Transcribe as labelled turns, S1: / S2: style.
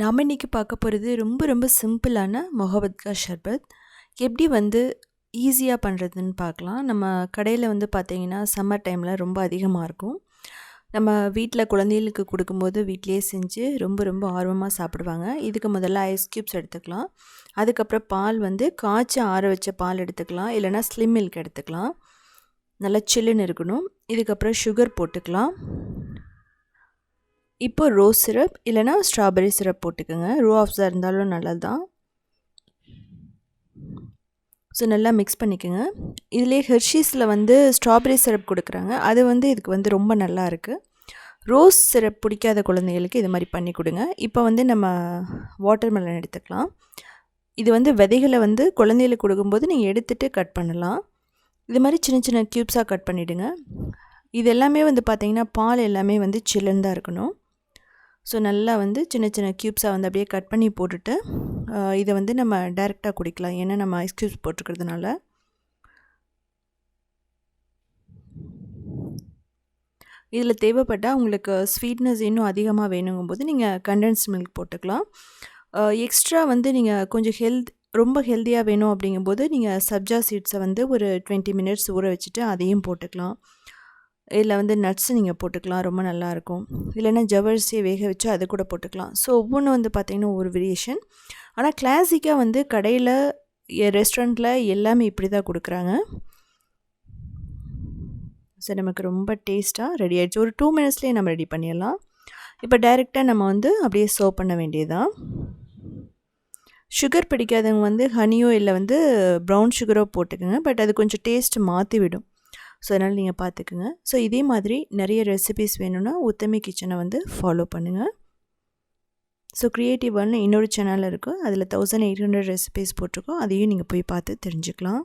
S1: நாம் இன்றைக்கி பார்க்க போகிறது ரொம்ப ரொம்ப சிம்பிளான மொஹபத்கா ஷர்பத். எப்படி வந்து ஈஸியாக பண்ணுறதுன்னு பார்க்கலாம். நம்ம கடையில் வந்து பார்த்திங்கன்னா சம்மர் டைமில் ரொம்ப அதிகமாக இருக்கும். நம்ம வீட்டில் குழந்தைகளுக்கு கொடுக்கும்போது வீட்டிலேயே செஞ்சு ரொம்ப ரொம்ப ஆர்வமாக சாப்பிடுவாங்க. இதுக்கு முதல்ல ஐஸ் க்யூப்ஸ் எடுத்துக்கலாம். அதுக்கப்புறம் பால் வந்து காய்ச்சி ஆற வச்ச பால் எடுத்துக்கலாம். இல்லைனா ஸ்லிம் மில்க் எடுத்துக்கலாம். நல்லா சில்லுன்னு இருக்கணும். இதுக்கப்புறம் சுகர் போட்டுக்கலாம். இப்போ ரோஸ் சிரப் இல்லைனா ஸ்ட்ராபெரி சிரப் போட்டுக்கோங்க. ரோ ஆஃப்ஸாக இருந்தாலும் நல்லது தான் ஸோ நல்லா மிக்ஸ் பண்ணிக்கோங்க. இதிலே ஹெர்ஷீஸில் வந்து ஸ்ட்ராபெரி சிரப் கொடுக்குறாங்க. அது வந்து இதுக்கு வந்து ரொம்ப நல்லா இருக்குது ரோஸ் சிரப் பிடிக்காத குழந்தைகளுக்கு இது மாதிரி பண்ணி கொடுங்க. இப்போ வந்து நம்ம வாட்டர் மெலன் எடுத்துக்கலாம். இது வந்து விதைகளை வந்து குழந்தைகளுக்கு கொடுக்கும்போது நீங்கள் எடுத்துகிட்டு கட் பண்ணலாம். இது மாதிரி சின்ன சின்ன க்யூப்ஸாக கட் பண்ணிவிடுங்க இது எல்லாமே வந்து பார்த்திங்கன்னா பால் எல்லாமே வந்து சில்லுன்னு தான் இருக்கணும். ஸோ நல்லா வந்து சின்ன சின்ன க்யூப்ஸாக வந்து அப்படியே கட் பண்ணி போட்டுட்டு இதை வந்து நம்ம டைரெக்டாக குடிக்கலாம். ஏன்னா நம்ம ஐஸ் க்யூப்ஸ் போட்டிருக்கிறதுனால. இதில் தேவைப்பட்டால் உங்களுக்கு ஸ்வீட்னஸ் இன்னும் அதிகமாக வேணுங்கும்போது நீங்கள் கண்டென்ஸ்ட் மில்க் போட்டுக்கலாம். எக்ஸ்ட்ரா வந்து நீங்கள் கொஞ்சம் ஹெல்த் ரொம்ப ஹெல்த்தியாக வேணும் அப்படிங்கும்போது நீங்கள் சப்ஜா சீட்ஸை வந்து ஒரு டுவெண்ட்டி மினிட்ஸ் ஊற வச்சுட்டு அதையும் போட்டுக்கலாம். இதில் வந்து நட்ஸ் நீங்கள் போட்டுக்கலாம் ரொம்ப நல்லாயிருக்கும். இல்லைன்னா ஜவரிசியை வேக வச்சு அதை கூட போட்டுக்கலாம். ஸோ ஒவ்வொன்றும் வந்து பார்த்திங்கன்னா ஒரு வேரியேஷன் ஆனால் கிளாசிக்காக வந்து கடையில் ரெஸ்டாரண்ட்டில் எல்லாமே இப்படி தான் கொடுக்குறாங்க. ஸோ நமக்கு ரொம்ப டேஸ்ட்டாக ரெடி ஆகிடுச்சு ஒரு டூ மினிட்ஸ்லேயே நம்ம ரெடி பண்ணிடலாம். இப்போ டைரெக்டாக நம்ம வந்து அப்படியே சர்வ் பண்ண வேண்டியதுதான். சுகர் பிடிக்காதவங்க வந்து ஹனியோ இல்லை வந்து ப்ரௌன் சுகரோ போட்டுக்கோங்க. பட் அது கொஞ்சம் டேஸ்ட் மாற்றி விடும் ஸோ அதனால் நீங்கள் பார்த்துக்குங்க ஸோ இதே மாதிரி நிறைய ரெசிபிஸ் வேணும்னா உத்தமி கிச்சனை வந்து ஃபாலோ பண்ணுங்கள் ஸோ க்ரியேட்டிவ் இன்னொரு சேனல் இருக்குது அதில் தௌசண்ட் எயிட் ஹண்ட்ரட் ரெசிபிஸ் போட்டிருக்கோம். அதையும் நீங்கள் போய் பார்த்து தெரிஞ்சுக்கலாம்.